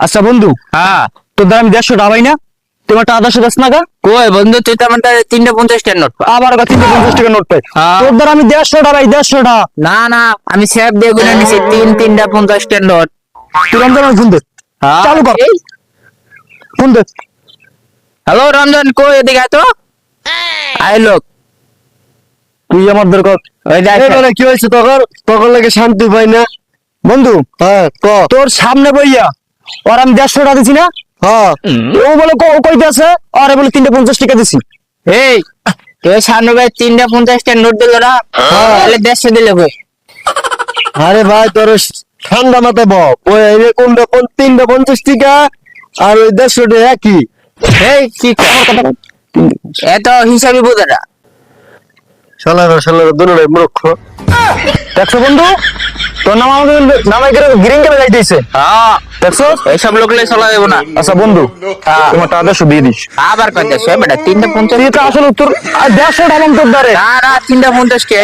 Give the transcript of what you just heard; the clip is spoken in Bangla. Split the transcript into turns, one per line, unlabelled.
আচ্ছা বন্ধু
হ্যাঁ।
তোর দ্বারা আমি দেড়শো টাকা পাই না তোমার টাকা দেড়শো দশ নাকা
কই বন্ধু তুই তো আমার দ্বারা পঞ্চাশ নোট
আবার পঞ্চাশ নোট পাই।
হ্যাঁ।
তোর দ্বারা আমি দেড়শো টাকা পাই দেড়শো টাকা
না না আমি স্যাপ দিয়ে গুনে নিছি তিন তিনটা পঞ্চাশ টাকা নোট।
তুই রমজান আমার ফোন দে
হ্যাঁ।
চালু কর। ফোন দে
হ্যালো রঞ্জন কই এদিকে আয় তো। লোক।
তুই আমার দরকার। এবারে কি হয়েছে তখন তখন লাগে শান্তি পাই না। বন্ধু হ্যাঁ তোর সামনে বইয়া ওর আমি দেড়শো টাকা দিছি না? হ্যাঁ। ও বলে কইতে আছে? আরে বলে তিনটে পঞ্চাশ টাকা দিছি।
এই তুই সামনে ভাই তিনটা পঞ্চাশ টাকা নোট দিল না? তাহলে দেড়শো দিলে কই?
আরে ভাই তোর ঠান্ডা মাথায় বক। ওই কোনটা তিনটা পঞ্চাশ টাকা আর ওই দেড়শো টাকা একই।
এই কি? এত হিসাবই বোঝে না।
শালারা শালারা দুটোটাই মূর্খ। দেখছ বন্ধু? তোর নাম আমাদের নামে গ্রিন কেন যাইতেছে
হ্যাঁ।
দেখছ?
এইসব লোকলে চলা যাব না।
আচ্ছা বন্ধু তোমার টাকা দেড়শো দিয়ে দিস।
আবার কয় দেড়শো? বেটা তিনটা পঞ্চাশ
আসলে তোর দেড়শো টাকা তোর দ্বারে।
না না তিনটা পঞ্চাশ কে?